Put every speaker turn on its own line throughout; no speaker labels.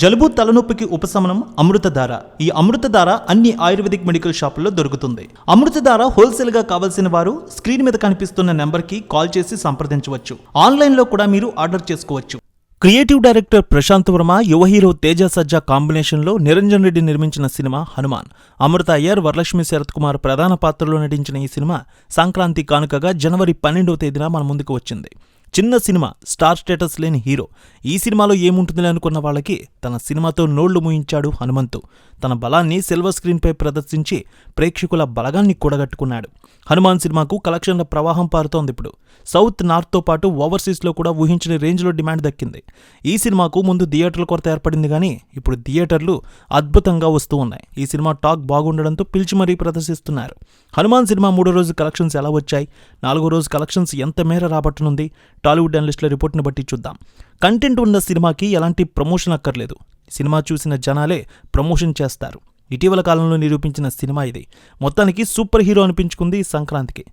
జలుబు తలనొప్పికి ఉపశమనం అమృతధార. ఈ అమృతధార అన్ని ఆయుర్వేదిక్ మెడికల్ షాపుల్లో దొరుకుతుంది. అమృతధార హోల్సేల్గా కావాల్సిన వారు స్క్రీన్ మీద కనిపిస్తున్న నెంబర్కి కాల్ చేసి సంప్రదించవచ్చు. ఆన్లైన్లో కూడా మీరు ఆర్డర్ చేసుకోవచ్చు. క్రియేటివ్ డైరెక్టర్ ప్రశాంత్ వర్మ యువ హీరో తేజ సజ్జా కాంబినేషన్లో నిరంజన్ రెడ్డి నిర్మించిన సినిమా హనుమాన్. అమృత అయ్యర్ వరలక్ష్మి శరత్ కుమార్ ప్రధాన పాత్రలో నటించిన ఈ సినిమా సంక్రాంతి కానుకగా జనవరి పన్నెండవ తేదీన మన ముందుకు వచ్చింది. చిన్న సినిమా స్టార్ స్టేటస్ లేని హీరో. ఈ సినిమాలో ఏముంటుందని అనుకున్న వాళ్ళకి తన సినిమాతో నోళ్ళు మూయించాడు హనుమంతు. తన బలాన్ని సిల్వర్ స్క్రీన్పై ప్రదర్శించి ప్రేక్షకుల బలగాన్ని కూడగట్టుకున్నాడు. హనుమాన్ సినిమాకు కలెక్షన్ల ప్రవాహం పారుతోంది ఇప్పుడు. సౌత్ నార్త్తో పాటు ఓవర్సీస్లో కూడా ఊహించిన రేంజ్లో డిమాండ్ దక్కింది. ఈ సినిమాకు ముందు థియేటర్ల కొరత ఏర్పడింది కానీ ఇప్పుడు థియేటర్లు అద్భుతంగా వస్తూ ఉన్నాయి. ఈ సినిమా టాక్ బాగుండడంతో పిలిచి మరీ ప్రదర్శిస్తున్నారు. హనుమాన్ సినిమా మూడో రోజు కలెక్షన్స్ ఎలా వచ్చాయి? నాలుగో రోజు కలెక్షన్స్ ఎంత మేర రాబట్టనుంది? టాలీవుడ్ అనలిస్టుల రిపోర్ట్ను బట్టి చూద్దాం. కంటెంట్ ఉన్న సినిమాకి ఎలాంటి ప్రమోషన్ అక్కర్లేదు. సినిమా చూసిన జనాలే ప్రమోషన్ చేస్తారు. ఇటీవల కాలంలో నిరూపించిన సినిమా ఇది. మొత్తానికి సూపర్ హీరో అనిపించుకుంది సంక్రాంతికి.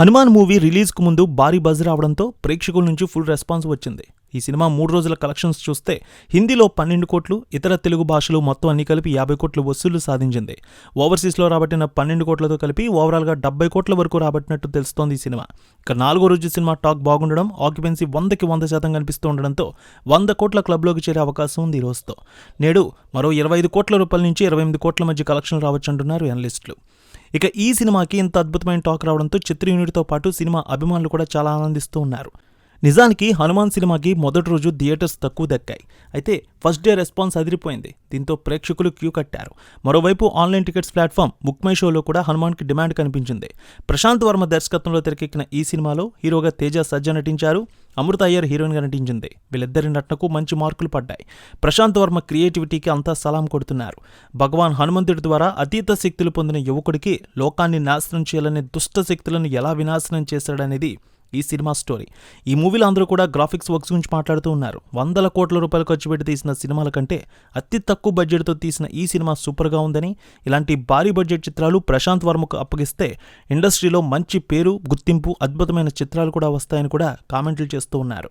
హనుమాన్ మూవీ రిలీజ్కు ముందు భారీ బజ్ రావడంతో ప్రేక్షకుల నుంచి ఫుల్ రెస్పాన్స్ వచ్చింది. ఈ సినిమా మూడు రోజుల కలెక్షన్స్ చూస్తే హిందీలో పన్నెండు కోట్లు ఇతర తెలుగు భాషలు మొత్తం అన్ని కలిపి యాభై కోట్ల వసూళ్ళు సాధించింది. ఓవర్సీస్లో రాబట్టిన పన్నెండు కోట్లతో కలిపి ఓవరాల్గా డెబ్బై కోట్ల వరకు రాబట్టినట్టు తెలుస్తోంది ఈ సినిమా. ఇక నాలుగో రోజు సినిమా టాక్ బాగుండడం ఆక్యుపెన్సీ వందకి వంద శాతం కనిపిస్తూ ఉండడంతో వంద కోట్ల క్లబ్లోకి చేరే అవకాశం ఉంది ఈ రోజుతో. నేడు మరో ఇరవై ఐదు కోట్ల రూపాయల నుంచి ఇరవై ఎనిమిది కోట్ల మధ్య కలెక్షన్లు రావచ్చంటున్నారు అనలిస్టులు ఇక ఈ సినిమాకి ఇంత అద్భుతమైన టాక్ రావడంతో చిత్ర యూనిట్తో పాటు సినిమా అభిమానులు కూడా చాలా ఆనందిస్తూ ఉన్నారు. నిజానికి హనుమాన్ సినిమాకి మొదటి రోజు థియేటర్స్ తక్కువ దక్కాయి. అయితే ఫస్ట్ డే రెస్పాన్స్ అదిరిపోయింది. దీంతో ప్రేక్షకులు క్యూ కట్టారు. మరోవైపు online tickets platform book my షోలో కూడా హనుమాన్కి డిమాండ్ కనిపించింది. ప్రశాంత్ వర్మ దర్శకత్వంలో తెరకెక్కిన ఈ సినిమాలో హీరోగా తేజ సజ్జ నటించారు. అమృత అయ్యర్ హీరోయిన్గా నటించింది. వీళ్ళిద్దరి నటనకు మంచి మార్కులు పడ్డాయి. ప్రశాంత్ వర్మ క్రియేటివిటీకి అంతా సలాం కొడుతున్నారు. భగవాన్ హనుమంతుడి ద్వారా అతీత శక్తులు పొందిన యువకుడికి లోకాన్ని నాశనం చేయాలనే దుష్ట శక్తులను ఎలా వినాశనం చేశాడనేది ఈ సినిమా స్టోరీ. ఈ మూవీలో అందరూ కూడా గ్రాఫిక్స్ వర్క్స్ గురించి మాట్లాడుతూ ఉన్నారు. వందల కోట్ల రూపాయలు ఖర్చు పెట్టి తీసిన సినిమాల కంటే అతి తక్కువ బడ్జెట్తో తీసిన ఈ సినిమా సూపర్గా ఉందని ఇలాంటి భారీ బడ్జెట్ చిత్రాలు ప్రశాంత్ వర్మకు అప్పగిస్తే ఇండస్ట్రీలో మంచి పేరు గుర్తింపు అద్భుతమైన చిత్రాలు కూడా వస్తాయని కూడా కామెంట్లు చేస్తూ ఉన్నారు.